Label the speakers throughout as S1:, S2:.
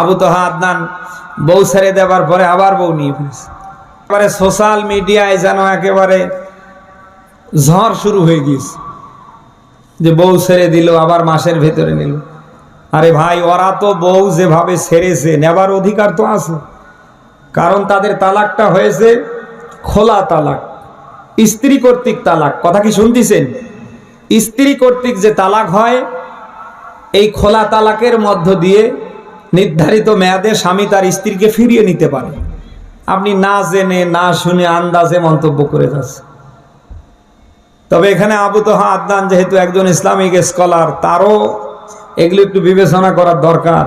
S1: আবু তো আদনান বউ ছেড়ে দেওয়ার পরে আবার বউ নিয়ে ফেলেছে এবারে সোশ্যাল মিডিয়ায় যেন একেবারে ঝড় শুরু হয়ে গিয়েছে। যে বউ ছেড়ে দিল, আবার মাসের ভেতরে নিল। আরে ভাই, ওরা তো বউ যেভাবে ছেড়েছে, নেবার অধিকার তো আছে। কারণ তাদের তালাকটা হয়েছে খোলা তালাক, স্ত্রী কর্তৃক তালাক। কথা কি শুনতেছেন? স্ত্রী কর্তৃক যে তালাক হয়, এই খোলা তালাকের মধ্য দিয়ে নির্ধারিত মেয়াদে স্বামী তার স্ত্রীকে ফিরিয়ে নিতে পারে। আপনি না জেনে, না শুনে আন্দাজে মন্তব্য করে যাচ্ছে তবে এখানে আবু তোহা আদনান যেহেতু একজন ইসলামিক স্কলার, তারও এগুলো একটু বিবেচনা করার দরকার।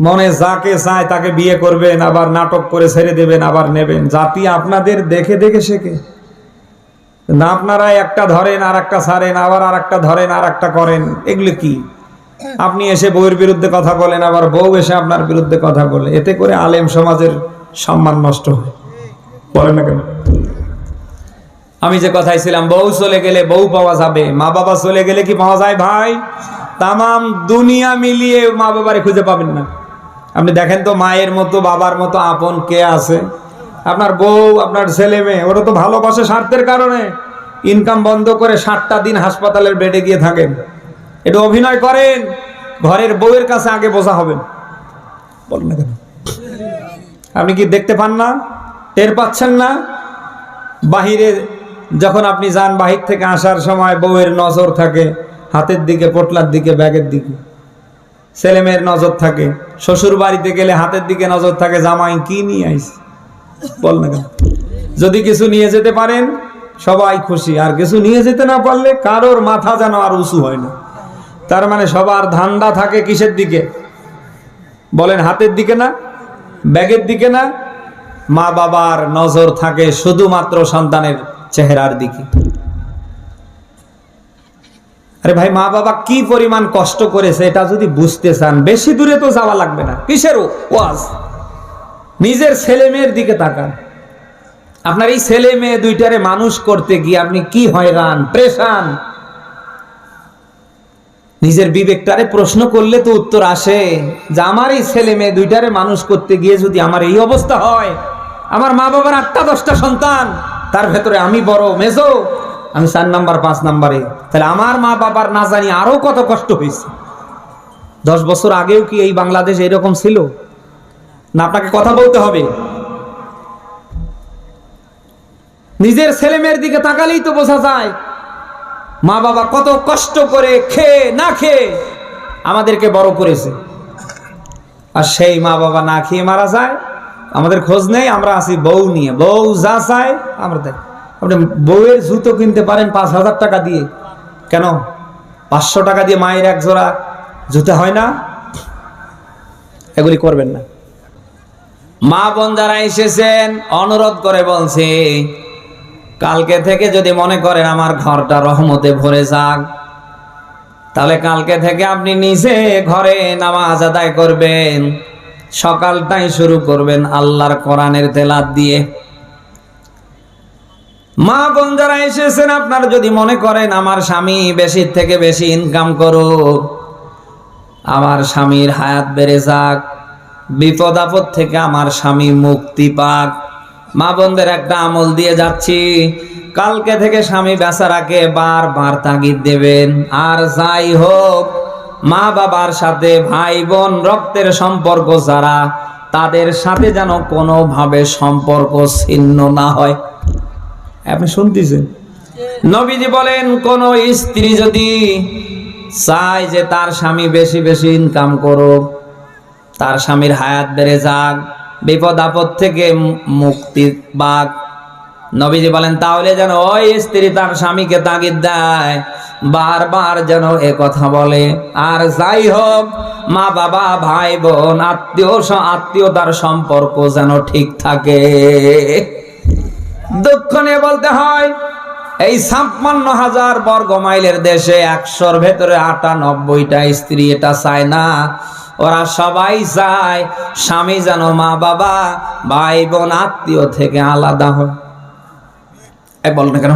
S1: মনে যাকে চায় তাকে বিয়ে করবেন, আবার নাটক করে ছেড়ে দেবেন, আবার নেবেন। জাতি আপনাদের দেখে দেখে শেখে। না আপনারা একটা ধরেন আর একটা ছাড়েন, আবার আর একটা ধরেন আর একটা করেন। এগুলো কি? আপনি এসে বউয়ের বিরুদ্ধে কথা বলেন, আবার বউ এসে আপনার বিরুদ্ধে কথা বলে। এতে করে আলেম সমাজের সম্মান নষ্ট হয়। বলেন না কেন? আমি যে কথাই ছিলাম, বউ চলে গেলে বউ পাওয়া যাবে মা বাবা চলে গেলে কি পাওয়া যায় ভাই? তামাম দুনিয়া মিলিয়ে মা বাবারে খুঁজে পাবেন না। আপনি দেখেন তো মায়ের মতো, বাবার মতো আপন কে আছে? আপনার বউ, আপনার ছেলে মেয়ে, ওরা তো ভালোবাসে স্বার্থের কারণে। ইনকাম বন্ধ করে ষাটটা দিন হাসপাতালের বেডে গিয়ে থাকেন। এটা অভিনয় করেন, ঘরের বউয়ের কাছে আগে বোঝা হবেন বলেন না কেন? আপনি কি দেখতে পান না? টের পাচ্ছেন না? বাহিরে যখন আপনি যান, বাহির থেকে আসার সময় বউয়ের নজর থাকে, হাতের দিকে, পোটলার দিকে, ব্যাগের দিকে। ছেলেমেয়ের নজর থাকে, শ্বশুর বাড়িতে গেলে হাতের দিকে নজর থাকে, জামাই কি নিয়ে আইস বল না কেন? যদি কিছু নিয়ে যেতে পারেন, সবাই খুশি। আর কিছু নিয়ে যেতে না পারলে কারোর মাথা যেন আর উঁচু হয় না। তার মানে সবার ধান্দা থাকে কিসের দিকে? বলেন হাতের দিকে না, ব্যাগের দিকে না? মা বাবার নজর থাকে শুধুমাত্র সন্তানের চেহারার দিকে। আরে ভাই, মা বাবা কি পরিমাণ কষ্ট করেছে এটা যদি বুঝতে চান। বেশি দূরে তো যাওয়া লাগবে না। কিসের ওয়াজ? নিজের ছেলে মেয়ের দিকে তাকান। আপনার এই ছেলে মেয়ে দুইটারে মানুষ করতে গিয়ে আপনি কি হয়রান, প্রেশান? নিজের বিবেকটারে প্রশ্ন করলে তো উত্তর আসে যে আমার এই ছেলে মেয়ে দুইটারে মানুষ করতে গিয়ে যদি আমার এই অবস্থা হয়, আমার মা বাবার আটটা দশটা সন্তান, তার ভেতরে আমি বড় মেজো, আমি চার নাম্বার, পাঁচ নাম্বারে। তাহলে আমার মা বাবার না জানি আরও কত কষ্ট হয়েছে। দশ বছর আগেও কি এই বাংলাদেশ এরকম ছিল? না, আপনাকে কথা বলতে হবে। নিজের ছেলে মেয়ের দিকে তাকালেই তো বোঝা যায় মা বাবা কত কষ্ট করে খেয়ে, না খেয়ে আমাদেরকে বড় করেছে। আর সেই মা বাবা না খেয়ে মারা যায়, আমাদের খোঁজ নেই, আমরা আসি বউ নিয়ে। বউ যা চায়, আমরা দেখ আপনি বউয়ের জুতো কিনতে পারেন পাঁচ হাজার টাকা দিয়ে। কেন? পাঁচশো টাকা দিয়ে মায়ের এক জোড়া জুতো হয় না? এগুলি করবেন না। মা বোন যারা এসেছেন, অনুরোধ করে বলছে কালকে থেকে যদি মনে করেন আমার ঘরটা রহমতে ভরে যাক, তাহলে কালকে থেকে আপনি নিজে ঘরে নামাজ আদায় করবেন, সকালটাই শুরু করবেন আল্লাহর কোরআনের তেলাত দিয়ে। মা বোন যারা এসেছেন, আপনার যদি মনে করেন আমার স্বামী বেশি থেকে বেশি ইনকাম করুক, আমার স্বামীর হায়াত বেড়ে যাক, বিপদ আপদ থেকে আমার স্বামী মুক্তি পাক। মা বোনদের একটা আমল দিয়ে যাচ্ছি। কালকে থেকে স্বামী বেচারাকে বারবার তাগিদ দেবেন। আর যাই হোক, মা বাবার সাথে ভাই বোন রক্তের সম্পর্ক যারা, তাদের সাথে যেন কোনোভাবে সম্পর্ক ছিন্ন না হয়। আপনি শুনতেছেন? নবীজি বলেন, কোন স্ত্রী যদি চায় যে তার স্বামী বেশি বেশি ইনকাম করুক, তার স্বামীর হায়াত বেড়ে যাক বিপদ আপদ থেকে মুক্তি পাক। নবীজি বলেন, তাহলে যেন ওই স্ত্রী তার স্বামীকে তাগিদ দেয়, বারবার যেন এ কথা বলে। আর যাই হোক, মা বাবা, ভাই বোন, আত্মীয় আত্মীয়তার সম্পর্ক যেন ঠিক থাকে। দুঃখ নিয়ে বলতে হয়, এই ছাপ্পান্ন হাজার বর্গ মাইলের দেশে একশোর ভেতরে আটানব্বইটা স্ত্রী এটা চায় না। ওরা সবাই চায় স্বামী যেন মা বাবা, ভাই বোন, আত্মীয় থেকে আলাদা হয়। বল না কেন?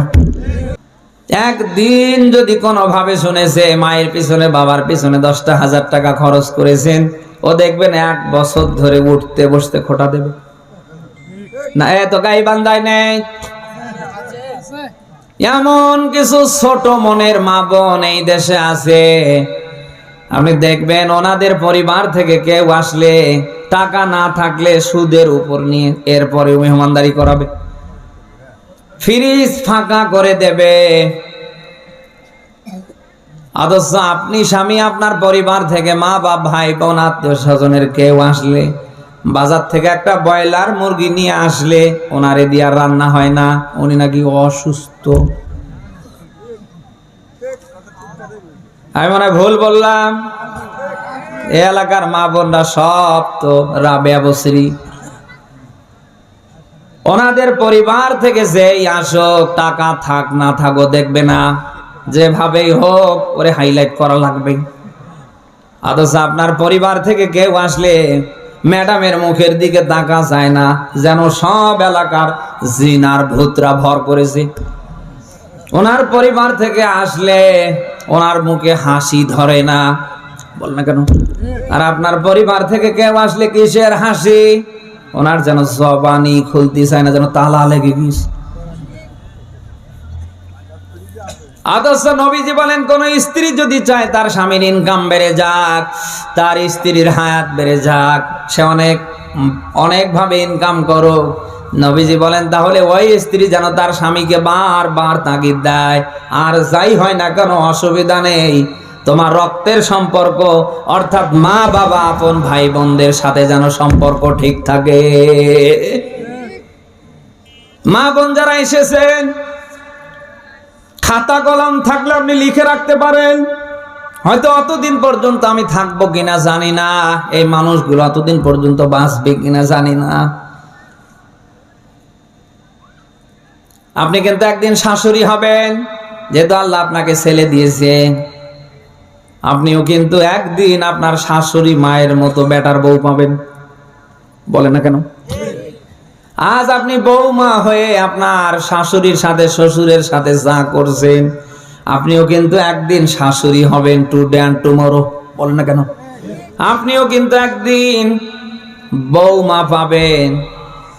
S1: একদিন যদি কোনোভাবে শুনেছে, মায়ের পিছনে, বাবার পিছনে দশটা হাজার টাকা খরচ করেছেন, ও দেখবেন এক বছর ধরে উঠতে বসতে খোটা দেবে। না এত গাই বান্দায় নেই। এমন কিছু ছোট মনের মা বোন এই দেশে আছে আপনি দেখবেন ওনাদের পরিবার থেকে কেউ আসলে টাকা না থাকলে সুদের উপর নিয়ে এরপরে মেহমানদারি করাবে। ফ্রিজ ফাঁকা করে দেবে। অথচ আপনি স্বামী আপনার পরিবার থেকে মা বা ভাই বোন, আত্মীয় স্বজনের কেউ আসলে বাজার থেকে একটা ব্রয়লার মুরগি নিয়ে আসলে ওনারে দিয়ে রান্না হয় না, উনি নাকি অসুস্থ। আমি মনে ভুল বললাম। এ এলাকার মা বোনরা সব তো রাবেয়া বসরি ওনাদের পরিবার থেকে যেই আসুক, টাকা থাক, না থাকো দেখবে না। যেভাবেই হোক, ওরে হাইলাইট করা লাগবে। অথচ আপনার পরিবার থেকে কেউ আসলে ম্যাডামের মুখের দিকে তাকা যায় না, যেন সব এলাকার জিনার ভূতরা ভর করেছে। ওনার পরিবার থেকে আসলে ওনার মুখে হাসি ধরে না। বল না কেন? আর আপনার পরিবার থেকে কেউ আসলে কিসের হাসি? ওনার যেন জবানি খুলতে চায় না, যেন তালা লেগে গিস। আদর্শ নবীজি বলেন, কোন স্ত্রী যদি চায় তার স্বামীর ইনকাম বেড়ে যাক, তার স্ত্রীর হায়াত বেড়ে যাক, সে অনেক, অনেকভাবে ইনকাম করো নবীজি বলেন, তাহলে ওই স্ত্রী যেন তার স্বামীকে বারবার তাগিদ দেয়। আর যাই হয় না কেন, অসুবিধা নেই। তোমার রক্তের সম্পর্ক, অর্থাৎ মা, বাবা, আপন ভাই বোনদের সাথে যেন সম্পর্ক ঠিক থাকে। মা বোন যারা এসেছেন, খাতা কলম থাকলে আপনি লিখে রাখতে পারেন। হয়তো অতদিন পর্যন্ত আমি থাকব কিনা জানি না। এই মানুষগুলো অতদিন পর্যন্ত বাঁচবে কিনা জানি না। আপনি কিন্তু একদিন শাশুড়ি হবেন, যেহেতু আল্লাহ আপনাকে ছেলে দিয়েছে। আপনিও কিন্তু একদিন আপনার শাশুড়ি মায়ের মতো বেটার বউ পাবেন। বলে না কেন? আজ আপনি বৌমা হয়ে আপনার শাশুড়ির সাথে, শ্বশুরের সাথে যা করছেন, আপনিও কিন্তু একদিন শাশুড়ি হবেন টু ড্যান টুমরো বলেন না কেন? আপনিও কিন্তু একদিন বৌমা পাবেন।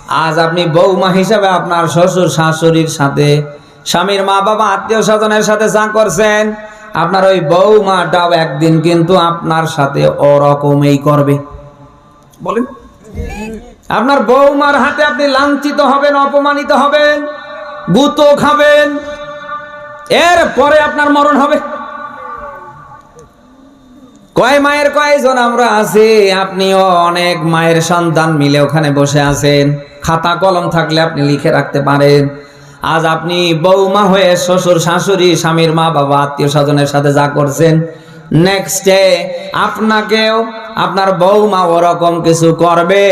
S1: আজ আপনি বৌমা হিসাবে আপনার শ্বশুর শাশুড়ির সাথে, স্বামীর মা বাবা, আত্মীয় স্বজনের সাথে যা করছেন, আপনার ওই বৌমাটাও একদিন কিন্তু আপনার সাথে ওরকমই করবে। বলেন। আপনার বৌমার হাতে আপনি লাঞ্ছিত হবেন, অপমানিত হবেন, গুতো খাবেন এর পরে আপনার মরণ হবে। কয় মায়ের কয়জন আমরা আছি? আপনিও অনেক মায়ের সন্তান মিলে ওখানে বসে আছেন। খাতা কলম থাকলে আপনি লিখে রাখতে পারেন। আজ আপনি বৌমা হয়ে শ্বশুর, শাশুড়ি, স্বামীর মা, বাবা, আত্মীয় স্বজনের সাথে যা করছেন নেক্সট ডে আপনাকেও আপনার বৌমা ওরকম কিছু করবে,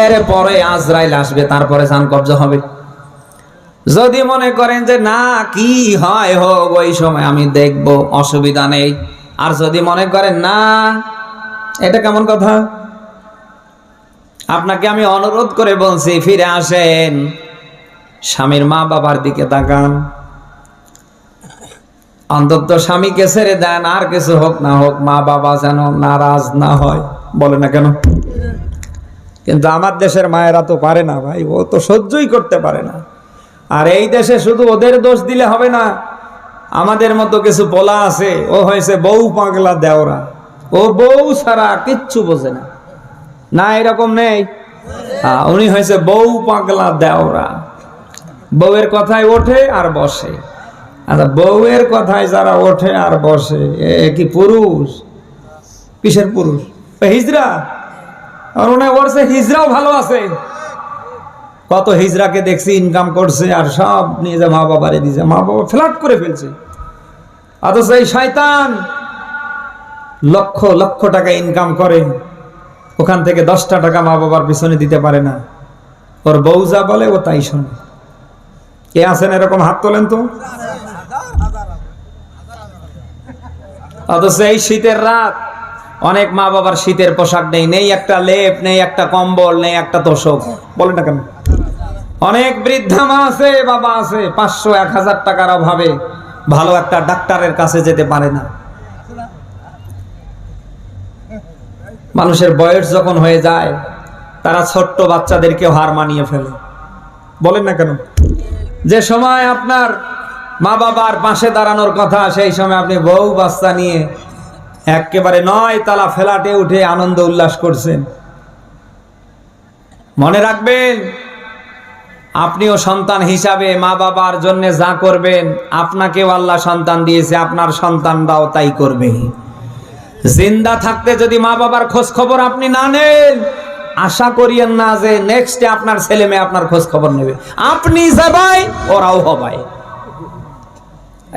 S1: এর পরে আজরাইল আসবে, তারপরে সান কবজা হবে। যদি মনে করেন যে না, কি হয় হোক, ওই সময় আমি দেখব, অসুবিধা নেই। আর যদি মনে করেন, না, এটা কেমন কথা? আপনাকে আমি অনুরোধ করে বলছি, ফিরে আসেন। স্বামীর মা বাবার দিকে তাকান। অন্তত স্বামীকে ছেড়ে দেন, আর কিছু হোক না হোক মা বাবা যেন নারাজ না হয়। বলে না কেন? কিন্তু আমার দেশের মায়েরা তো পারে না ভাই, ও তো সহ্যই করতে পারে না। আর এই দেশে শুধু ওদের দোষ দিলে হবে না আমাদের মতো কিছু বলা আছে ও হয়েছে বউ পাগলা দেওরা। ও বউ ছাড়া কিচ্ছু বোঝে না। না এরকম নেই। হ্যাঁ, উনি হয়েছে বউ পাগলা দেওরা। বউয়ের কথায় ওঠে আর বসে। আচ্ছা বউয়ের কথায় যারা ওঠে আর বসে এ কি পুরুষ? কিসের পুরুষ? হিজরা? আর উনি বলছে হিজরাও ভালো আছে। কত হিজরাকে দেখছি ইনকাম করছে আর সব নিয়ে যা মা বাবারে দিয়েছে মা বাবা ফ্ল্যাট করে ফেলছে। অথচ এই শয়তান লক্ষ লক্ষ টাকা ইনকাম করে। ওখান থেকে দশটা টাকা মা বাবার পিছনে দিতে পারে না। ওর বউ যা বলে ও তাই শোনে। কে আছেন এরকম হাত তোলেন তো? অথচ এই শীতের রাত, অনেক মা বাবার শীতের পোশাক নেই। নেই একটা লেপ, নেই একটা কম্বল, নেই একটা তোষক। বলেন না কেন? অনেক বৃদ্ধা মা আছে, বাবা আছে। পাঁচশো এক হাজার টাকার অভাবে ভালো একটা ডাক্তারের কাছে যেতে পারে না। মানুষের বয়স যখন হয়ে যায়, তারা ছোট্ট বাচ্চাদেরকে হার মানিয়ে ফেলে। বলেন না কেন? যে সময় আপনার মা বাবার পাশে দাঁড়ানোর কথা, সেই সময় আপনি বউ বাচ্চা নিয়ে একেবারে নয় তালা ফেলাটে উঠে আনন্দ উল্লাস করছেন। মনে রাখবেন আপনিও সন্তান হিসাবে মা বাবার জন্য যা করবেন, আপনাকেও আল্লাহ সন্তান দিয়েছে, আপনার সন্তানরাও তাই করবে। জিন্দা থাকতে যদি মা বাবার খোঁজ খবর আপনি না নেন, আশা করিয়েন না যে নেক্সটে আপনার ছেলে মেয়ে আপনার খোঁজ খবর নেবে। আপনি যাবাই, ওরাও হবাই।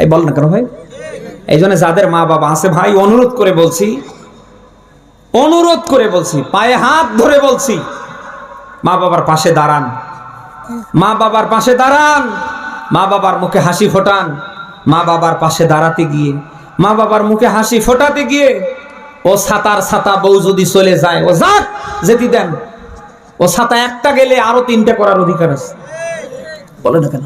S1: এই বল না কেন ভাই? এই জন্য যাদের মা বাবা আছে, ভাই, অনুরোধ করে বলছি, অনুরোধ করে বলছি, পায়ে হাত ধরে বলছি, মা বাবার পাশে দাঁড়ান। মা বাবার পাশে দাঁড়ান। মা বাবার মুখে হাসি ফোটান। মা বাবার পাশে দাঁড়াতে গিয়ে, মা বাবার মুখে হাসি ফোটাতে গিয়ে, ও সাতার সাতা বউ যদি চলে যায়, ও যাক, যেতে দেন। ও সাতা একটা গেলে আরও তিনটা করার অধিকার আছে। বলে না কেন?